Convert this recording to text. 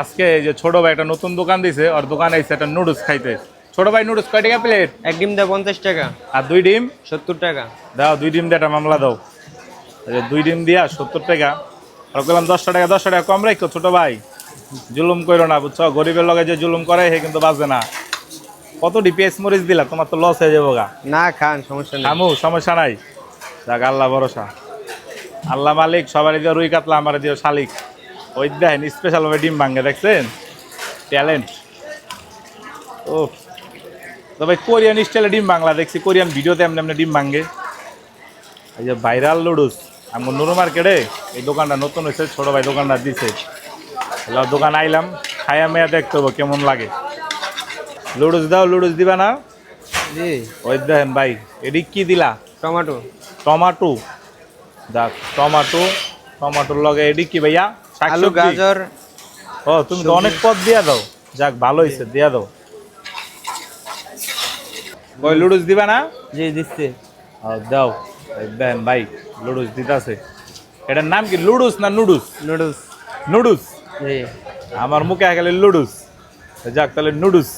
আজকে এই যে ছোট ভাই একটা নতুন দোকান দিছে আর দোকানে এসে একটা নুডলস খাইতে। ছোট ভাই নুডলস কয় টাকা প্লেট? এক ডিম দেয় পঞ্চাশ টাকা। আর দুই ডিম? সত্তর টাকা। দাও দুই ডিম দিয়ে একটা মামলা দাও। দুই ডিম দিয়া সত্তর টাকা। আর বললাম দশটা টাকা দশটা টাকা কম রাখো ছোট ভাই। জুলুম করো না বুঝছ? গরিবের লগে যে জুলুম করে সে কিন্তু বাঁচবে না। কত ডিপিএস মরিচ দিলা তোমার তো লস হয়ে যাব গা না খান সমস্যা নেই। থামু সমস্যা নাই। যাক আল্লাহ ভরসা। আল্লাহ মালিক সবার দিয়ে রুই কাতলা আমার দিয়ে শালিক। ওই দেখেন স্পেশাল ভাবে ডিম ভাঙে দেখছেন? ট্যালেন্ট ও তবে কোরিয়ান স্টাইলে ডিম বাংলা দেখছি কোরিয়ান ভিডিওতে এমনি এমনি ডিম ভাঙে এই যে ভাইরাল লুডুস আমার নুরু মার্কেটে এই দোকানটা নতুন হয়েছে ছোট ভাই দোকানটা দিছে। এলা দোকান আইলাম খায়া মেয়া দেখতে হবে কেমন লাগে? লুডুস দাও লুডুস দিবা না? জি। ওই দেখেন ভাই এটি কি দিলা? টমাটো। টমাটো। দেখ টমাটো টমাটোর লগে এটি কি ভাইয়া? আলু গাজর। ও তুমি তো অনেক পদ দিয়া দাও। যাক ভালো হয়েছে দিয়া দাও। ওই লুডুস দিবা না? জি দিচ্ছে। দাও। দেখেন ভাই লুডুস দিতাছে। এটার নাম কি লুডুস না নুডুস? নুডুস। জি। আমার মুখে গেলে লুডুস। যাক তাহলে নুডুস।